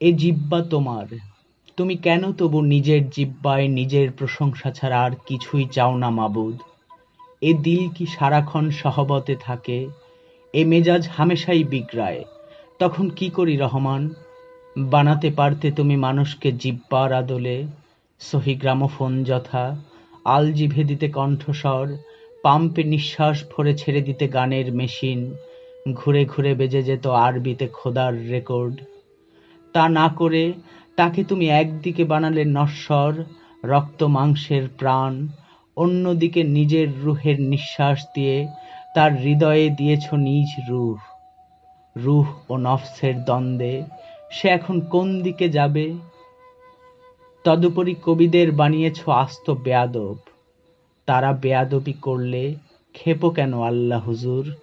এ জিব্বা তোমার। তুমি কেন তবু নিজের জিব্বায় নিজের প্রশংসা ছাড়া আর কিছুই চাও না, মাবুদ? এ দিল কি সারাক্ষণ সহবতে থাকে? এ মেজাজ হামেশাই বিগড়ায়। তখন কি করি, রহমান? বানাতে পারতে তুমি মানুষকে জিব্বার আদলে? সহি গ্রামোফোন যথা আল জিভে দিতে কণ্ঠস্বর, পাম্পে নিঃশ্বাস ভরে ছেড়ে দিতে গানের মেশিন, ঘুরে ঘুরে বেজে যেত আরবিতে খোদার রেকর্ড। তা না করে তাকে তুমি একদিকে বানালে নশ্বর, রক্ত মাংসের প্রাণ, অন্যদিকে নিজের রুহের নিঃশ্বাস দিয়ে তার হৃদয়ে দিয়েছ নিজ রুহ। রুহ ও নফসের দ্বন্দ্বে সে এখন কোন দিকে যাবে? তদুপরি কবিদের বানিয়েছ আস্ত বেয়াদব। তারা বেয়াদবি করলে খেপো কেন আল্লাহ হুজুর?